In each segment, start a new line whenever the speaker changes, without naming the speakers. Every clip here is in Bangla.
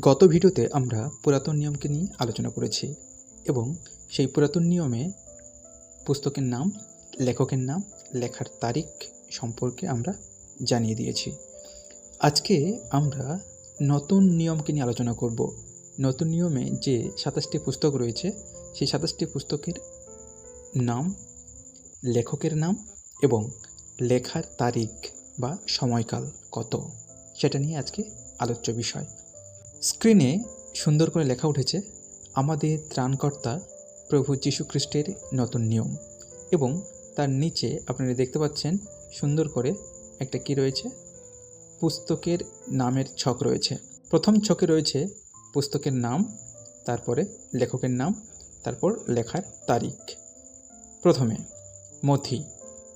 গত ভিডিওতে আমরা পুরাতন নিয়মকে নিয়ে আলোচনা করেছি এবং সেই পুরাতন নিয়মে পুস্তকের নাম, লেখকের নাম, লেখার তারিখ সম্পর্কে আমরা জানিয়ে দিয়েছি। আজকে আমরা নতুন নিয়মকে নিয়ে আলোচনা করব। নতুন নিয়মে যে সাতাশটি পুস্তক রয়েছে, সেই সাতাশটি পুস্তকের নাম, লেখকের নাম এবং লেখার তারিখ বা সময়কাল কত, সেটা নিয়ে আজকে আলোচ্য বিষয়। স্ক্রিনে সুন্দর করে লেখা উঠেছে, আমাদের ত্রাণকর্তা প্রভু যীশু খ্রিস্টের নতুন নিয়ম। এবং তার নিচে আপনারা দেখতে পাচ্ছেন, সুন্দর করে একটা কি রয়েছে? পুস্তকের নামের ছক রয়েছে। প্রথম ছকে রয়েছে পুস্তকের নাম, তারপরে লেখকের নাম, তারপর লেখার তারিখ। প্রথমে, মথি,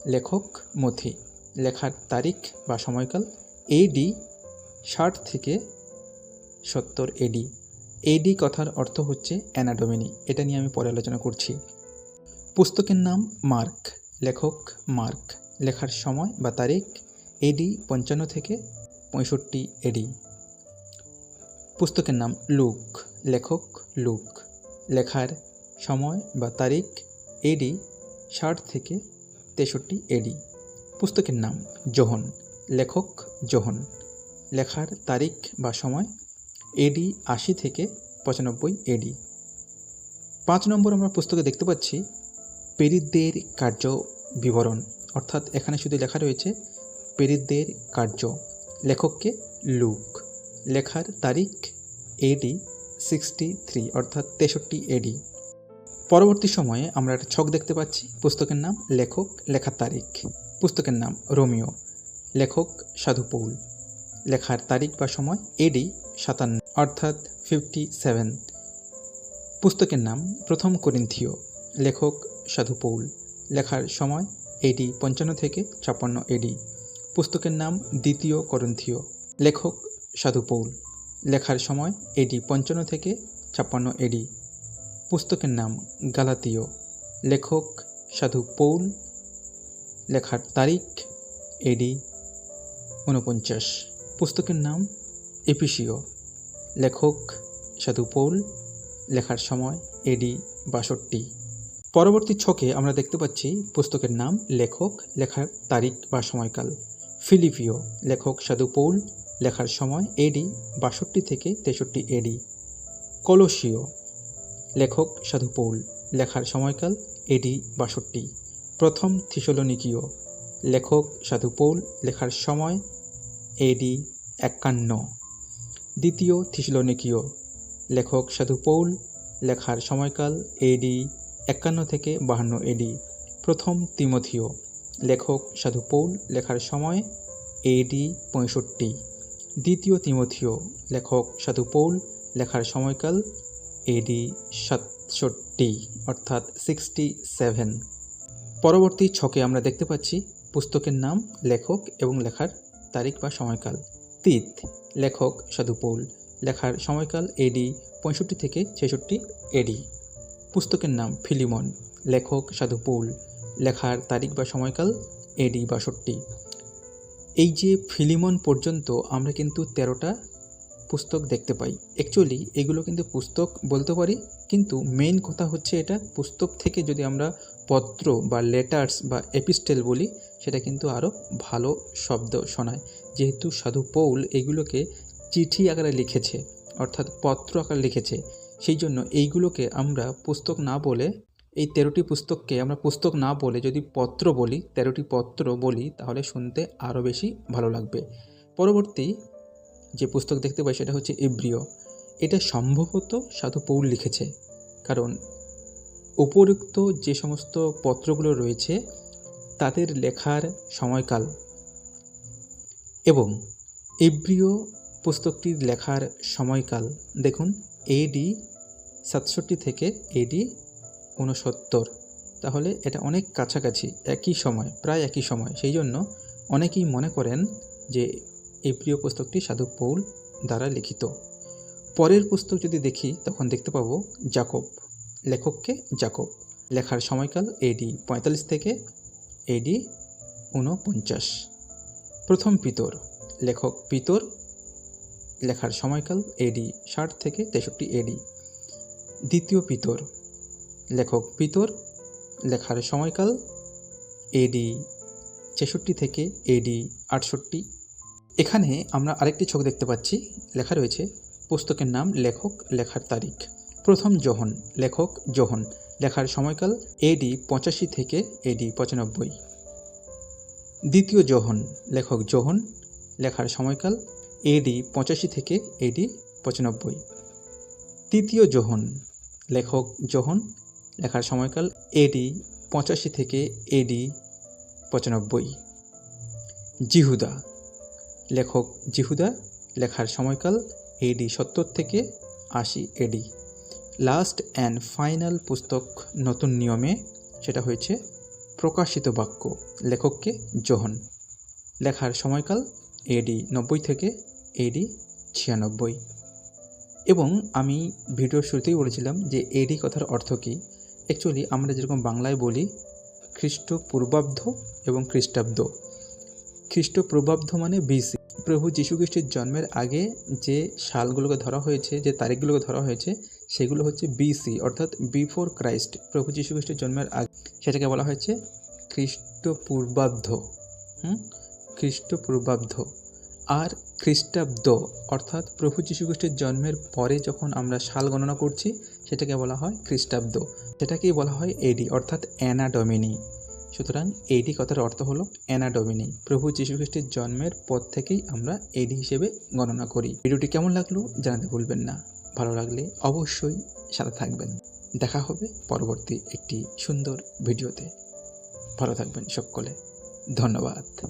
লেখক মথি। লেখার তারিখ বা সময়কাল এডি ষাট থেকে সত্তর এডি এডি কথার অর্থ হচ্ছে অ্যানাডোমিনি এটা নিয়ে আমি পরে আলোচনা করছি। পুস্তকের নাম মার্ক। লেখক মার্ক। লেখার সময় বা তারিখ এডি পঞ্চান্ন থেকে পঁয়ষট্টি এডি পুস্তকের নাম লুক। লেখক লুক। লেখার সময় বা তারিখ এডি ষাট থেকে তেষট্টি এডি পুস্তকের নাম জোহন। লেখক জোহন। লেখার তারিখ বা সময় এডি আশি থেকে পঁচানব্বই এডি পাঁচ নম্বর আমরা পুস্তকে দেখতে পাচ্ছি পেরিতদের কার্য বিবরণ। অর্থাৎ এখানে শুধু লেখা রয়েছে পেরিতদের কার্য। লেখককে লুক। লেখার তারিখ এডি সিক্সটি থ্রি অর্থাৎ তেষট্টি এডি পরবর্তী সময়ে আমরা একটা ছক দেখতে পাচ্ছি। পুস্তকের নাম লেখক, লেখার তারিখ। পুস্তকের নাম রোমিও। লেখক সাধু পৌল। লেখার তারিখ বা সময় এডি সাতান্ন। অর্থাৎ ফিফটি সেভেন পুস্তকের নাম প্রথম করিন্থিও লেখক সাধু পৌল। লেখার সময় এডি পঞ্চান্ন থেকে ছাপ্পান্ন এডি পুস্তকের নাম দ্বিতীয় করন্থিও লেখক সাধু পৌল। লেখার সময় এডি পঞ্চান্ন থেকে ছাপ্পান্ন এডি পুস্তকের নাম গালাতীয়, লেখক সাধু পৌল। লেখার তারিখ এডি ঊনপঞ্চাশ পুস্তকের নাম এপিসিও লেখক সাধু পৌল লেখার সময় এডি বাষট্টি। পরবর্তী ছকে আমরা দেখতে পাচ্ছি পুস্তকের নাম লেখক, লেখার তারিখ বা সময়কাল। ফিলিপিও, লেখক সাধু পৌল লেখার সময় এডি বাষট্টি থেকে তেষট্টি এডি। কলসীয় লেখক সাধু পৌল লেখার সময়কাল এডি বাষট্টি। প্রথম থিসলনিকীয় লেখক সাধু পৌল লেখার সময় এডি একান্ন। দ্বিতীয় থিসলনিকীয় লেখক সাধু পৌল, লেখার সময়কাল এডি একান্ন থেকে বাহান্ন এডি প্রথম তিমথিও, লেখক সাধু পৌল, লেখার সময় এডি পঁয়ষট্টি, দ্বিতীয় তিমথিও, লেখক সাধু পৌল, লেখার সময়কাল এডি সাতষট্টি, অর্থাৎ সিক্সটি সেভেন পরবর্তী ছকে আমরা দেখতে পাচ্ছি পুস্তকের নাম, লেখক এবং লেখার তারিখ বা সময়কাল। তিত লেখক সাধু পৌল লেখার সময়কাল এডি পঁয়ষট্টি থেকে ছেষট্টি এডি পুস্তকের নাম ফিলিমন। লেখক সাধু পৌল লেখার তারিখ বা সময়কাল এডি বাষট্টি। এই যে ফিলিমন পর্যন্ত আমরা কিন্তু তেরোটা পুস্তক দেখতে পাই। অ্যাকচুয়ালি এগুলো কিন্তু পুস্তক বলতে পারি, কিন্তু মেইন কথা হচ্ছে এটা পুস্তক থেকে যদি আমরা পত্র বা লেটার্স বা এপিস্টেল বলি, সেটা কিন্তু আরও ভালো শব্দ শোনায়। যেহেতু সাধু পৌল এগুলোকে চিঠি আকারে লিখেছে, অর্থাৎ পত্র আকারে লিখেছে, সেই জন্য এইগুলোকে আমরা পুস্তক না বলে, এই তেরোটি পুস্তককে আমরা পুস্তক না বলে যদি পত্র বলি, তেরোটি পত্র বলি, তাহলে শুনতে আরও বেশি ভালো লাগবে। পরবর্তী যে পুস্তক দেখতে পাই সেটা হচ্ছে ইব্রিয়। এটা সম্ভবত সাধু পৌল লিখেছে, কারণ উপরুক্ত যে সমস্ত পত্রগুলো রয়েছে, তাদের লেখার সময়কাল এবং ইব্রিয় পুস্তকটির লেখার সময়কাল। দেখুন এডি সাতষট্টি থেকে এডি ঊনসত্তর। তাহলে এটা অনেক কাছাকাছি, একই সময়, প্রায় একই সময়। সেই জন্য অনেকেই মনে করেন যে এই প্রিয় পুস্তকটি সাধু পৌল দ্বারা লিখিত। পরের পুস্তক যদি দেখি, তখন দেখতে পাবো জাকব লেখককে জাকব। লেখার সময়কাল এডি পঁয়তাল্লিশ থেকে এডি ঊনপঞ্চাশ। প্রথম পিতর। লেখক পিতর। লেখার সময়কাল এডি ষাট থেকে তেষট্টি এডি দ্বিতীয় পিতর। লেখক পিতর। লেখার সময়কাল এডি ছেষট্টি থেকে এডি আটষট্টি। এখানে আমরা আরেকটি ছক দেখতে পাচ্ছি। লেখা রয়েছে, পুস্তকের নাম লেখক, লেখার তারিখ। প্রথম জোহন, লেখক জোহন, লেখার সময়কাল এডি পঁচাশি থেকে এডি পঁচানব্বই। দ্বিতীয় জোহন, লেখক জোহন, লেখার সময়কাল এডি পঁচাশি থেকে এডি পঁচানব্বই। তৃতীয় জোহন, লেখক জোহন, লেখার সময়কাল এডি পঁচাশি থেকে এডি পঁচানব্বই। জিহুদা, লেখক জিহুদা, লেখার সময়কাল এডি সত্তর থেকে আশি এডি লাস্ট অ্যান্ড ফাইনাল পুস্তক নতুন নিয়মে সেটা হয়েছে প্রকাশিত বাক্য, লেখককে যোহন লেখার সময়কাল এডি নব্বই থেকে এডি ছিয়ানব্বই। এবং আমি ভিডিওর শুরুতেই বলেছিলাম যে এডি কথার অর্থ কী। অ্যাকচুয়ালি আমরা যেরকম বাংলায় বলি, খ্রিস্টপূর্বাব্দ এবং খ্রিস্টাব্দ। খ্রিস্টপূর্বাব্দ মানে বিসি প্রভু যীশু খ্রিস্টের জন্মের আগে যে সালগুলোকে ধরা হয়েছে, যে তারিখগুলোকে ধরা হয়েছে সেগুলো হচ্ছে বিসি অর্থাৎ বিফোর ক্রাইস্ট প্রভু যীশু খ্রিস্টের জন্মের আগে। সেটাকে বলা হয়েছে খ্রিস্টপূর্বাব্দ। হুম? খ্রিস্টপূর্বাব্দ। আর খ্রিস্টাব্দ, অর্থাৎ প্রভু যীশু খ্রিস্টের জন্মের পরে যখন আমরা সাল গণনা করছি, সেটাকে বলা হয় খ্রিস্টাব্দ। সেটাকেই বলা হয় এডি অর্থাৎ অ্যানাডমিনি। সুতরাং এডি কথার অর্থ হলো অ্যানাডমিনি, প্রভু যীশু খ্রিস্টের জন্মের পর থেকেই আমরা এডি হিসেবে গণনা করি। ভিডিওটি কেমন লাগল জানাতে ভুলবেন না। ভালো লাগলে অবশ্যই সাথে থাকবেন। দেখা হবে পরবর্তী একটি সুন্দর ভিডিওতে। ভালো থাকবেন সকলে। ধন্যবাদ।